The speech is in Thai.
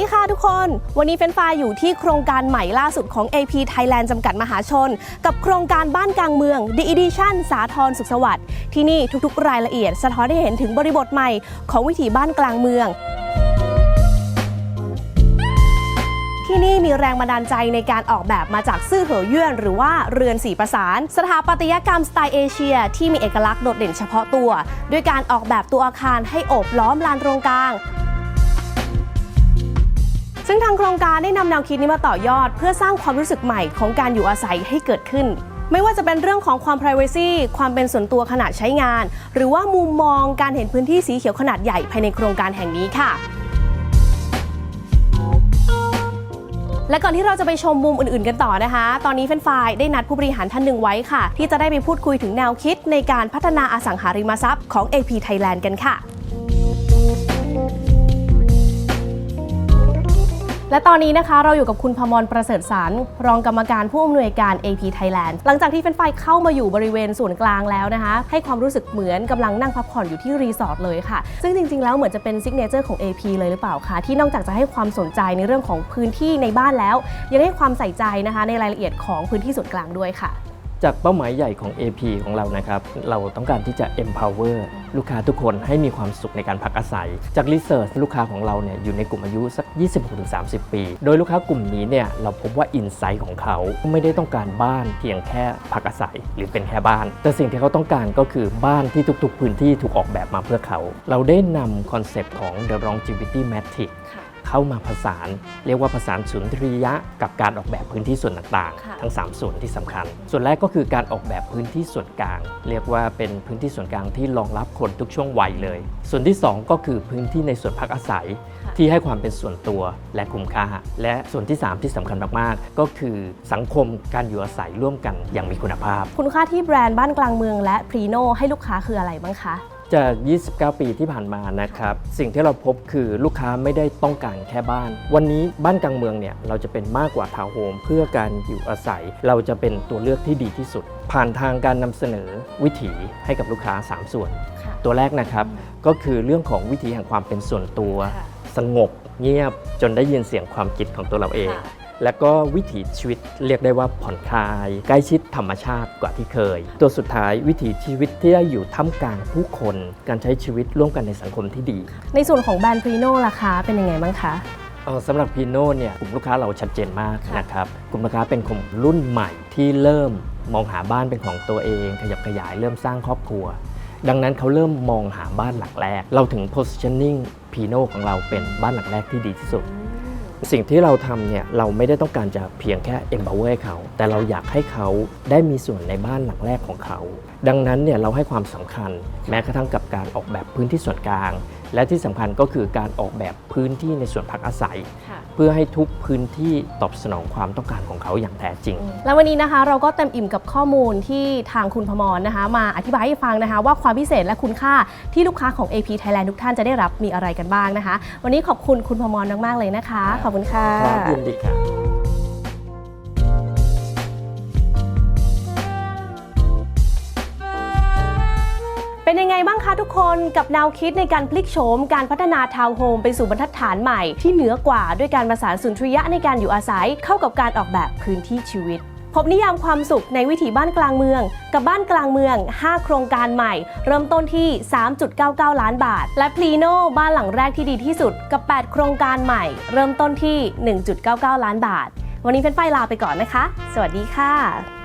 ดีค่ะทุกคน วันนี้เฟนฟล์อยู่ที่โครงการใหม่ล่าสุดของ AP Thailand จำกัดมหาชน กับโครงการบ้านกลางเมือง The Edition สาทรสุขสวัสดิ์ที่นี่ทุกๆ รายละเอียด สะท้อนให้เห็นถึงบริบทใหม่ของวิถีบ้านกลางเมืองที่นี่มีแรงบันดาลใจในการออกแบบมาจากซื่อเหอเยื่อนหรือว่าเรือนสีประสาน สถาปัตยกรรมสไตล์เอเชีย ที่มีเอกลักษณ์โดดเด่นเฉพาะตัว ด้วยการออกแบบตัวอาคารให้โอบล้อมลานตรงกลาง ซึ่งทางโครงการได้นำแนวคิดนี้มาต่อยอด เพื่อสร้างความรู้สึกใหม่ของการอยู่อาศัยให้เกิดขึ้น ไม่ว่าจะเป็นเรื่องของความ p r i เวซีความเป็นส่วนตัวขณะใช้งาน หรือว่ามุมมองการเห็นพื้นที่สีเขียวขนาดใหญ่ภายในโครงการแห่งนี้ค่ะและก่อนที่เราจะไปชมมุมอื่นๆกันต่อนะคะ ตอนนี้แฟนฝ่ายได้นัดผู้บริหารท่านหนึ่งไว้ค่ะ ที่จะได้ไปพูดคุยถึงแนวคิดในการพัฒนาอสังหาริมทรัพย์ของ AP Thailand กันค่ะ และตอนนี้นะคะเราอยู่กับคุณพมรประเสริฐสารรองกรรมการผู้อำนวยการ AP Thailand หลังจากที่เฟนไฟเข้ามาอยู่บริเวณส่วนกลางแล้วนะคะ ให้ความรู้สึกเหมือนกำลังนั่งพักผ่อนอยู่ที่รีสอร์ทเลยค่ะ ซึ่งจริงๆ แล้วเหมือนจะเป็นซิกเนเจอร์ของ AP เลยหรือเปล่าคะที่นอกจากจะให้ความสนใจในเรื่องของพื้นที่ในบ้านแล้ว ยังให้ความใส่ใจนะคะในรายละเอียดของพื้นที่ส่วนกลางด้วยค่ะ จากเป้าหมายใหญ่ของ AP ของเรานะครับ เราต้องการที่จะ empower ลูกค้าทุกคนให้มีความสุขในการพักอาศัย จาก research ลูกค้าของเราเนี่ยอยู่ในกลุ่มอายุสัก 26-30 ปี โดยลูกค้ากลุ่มนี้เนี่ยเราพบว่า insight ของเขาไม่ได้ต้องการบ้านเพียงแค่พักอาศัยหรือเป็นแค่บ้าน แต่สิ่งที่เขาต้องการก็คือบ้านที่ทุกๆ พื้นที่ถูกออกแบบมาเพื่อเขา เราได้นำคอนเซปต์ของ the longevity matrix เข้ามาผสานเรียกว่าผสานสุนทรียะกับการออกแบบพื้นที่ส่วนต่างค่ะๆทั้ง 3 ส่วนที่สำคัญ ส่วนแรกก็คือการออกแบบพื้นที่ส่วนกลาง เรียกว่าเป็นพื้นที่ส่วนกลางที่รองรับคนทุกช่วงวัยเลย ส่วนที่ 2 ก็คือพื้นที่ในส่วนพักอาศัย ที่ให้ความเป็นส่วนตัวและคุ้มค่า และส่วนที่ 3 ที่สำคัญมากๆ ก็คือสังคมการอยู่อาศัยร่วมกันอย่างมีคุณภาพ คุณค่าที่แบรนด์บ้านกลางเมืองและพรีโนให้ลูกค้าคืออะไรบ้างคะ จาก 29 ปีที่ผ่านมานะครับ สิ่งที่เราพบคือลูกค้าไม่ได้ต้องการแค่บ้าน วันนี้บ้านกลางเมืองเนี่ย เราจะเป็นมากกว่าทาวน์โฮมเพื่อการอยู่อาศัย เราจะเป็นตัวเลือกที่ดีที่สุด ผ่านทางการนำเสนอวิถีให้กับลูกค้า 3 ส่วนค่ะตัวแรกนะครับ ก็คือเรื่องของวิถีแห่งความเป็นส่วนตัวค่ะสงบเงียบจนได้ยินเสียงความคิดของตัวเราเองค่ะ และก็วิถีชีวิตเรียกได้ว่าผ่อนคลาย ใกล้ชิดธรรมชาติกว่าที่เคย ตัวสุดท้ายวิถีชีวิตที่ได้อยู่ท่ามกลางผู้คน การใช้ชีวิตร่วมกันในสังคมที่ดี ในส่วนของแบรนด์พรีโนราคาเป็นยังไงบ้างคะเอ่อสำหรับพีโน่เนี่ยกลุ่มลูกค้าเราชัดเจนมากค่ะนะครับกลุ่มลูกค้าเป็นกลุ่มรุ่นใหม่ที่เริ่มมองหาบ้านเป็นของตัวเอง ขยับขยายเริ่มสร้างครอบครัว ดังนั้นเขาเริ่มมองหาบ้านหลังแรก เราถึง positioning พีโน่ของเราเป็นบ้านหลังแรกที่ดีที่สุด สิ่งที่เราทำเนี่ยเราไม่ได้ต้องการจะเพียงแค่ empower ให้เขา แต่เราอยากให้เขาได้มีส่วนในบ้านหลังแรกของเขา ดังนั้นเนี่ยเราให้ความสำคัญแม้กระทั่งกับการออกแบบพื้นที่ส่วนกลาง และที่สำคัญก็คือการออกแบบพื้นที่ในส่วนพักอาศัยค่ะเพื่อให้ทุกพื้นที่ตอบสนองความต้องการของเขาอย่างแท้จริง แล้ววันนี้นะคะ เราก็เต็มอิ่มกับข้อมูลที่ทางคุณพมรนะคะ มาอธิบายให้ฟังนะคะ ว่าความพิเศษและคุณค่าที่ลูกค้าของ AP Thailand ทุกท่านจะได้รับมีอะไรกันบ้างนะคะ วันนี้ขอบคุณคุณพมรมากๆเลยนะคะ ขอบคุณค่ะครับยินดีครั ยังไงบ้างคะทุกคนกับแนวคิดในการพลิกโฉมการพัฒนาทาวน์โฮมไปสู่บรรทัดฐานใหม่ที่เหนือกว่าด้วยการประสานสุนทรียะในการอยู่อาศัยเข้ากับการออกแบบพื้นที่ชีวิตพบนิยามความสุขในวิถีบ้านกลางเมือง กับบ้านกลางเมือง 5 โครงการใหม่ เริ่มต้นที่ 3.99 ล้านบาท และพลีโนบ้านหลังแรกที่ดีที่สุด กับ 8 โครงการใหม่ เริ่มต้นที่ 1.99 ล้านบาท วันนี้เฟ้นไฟลาไปก่อนนะคะ สวัสดีค่ะ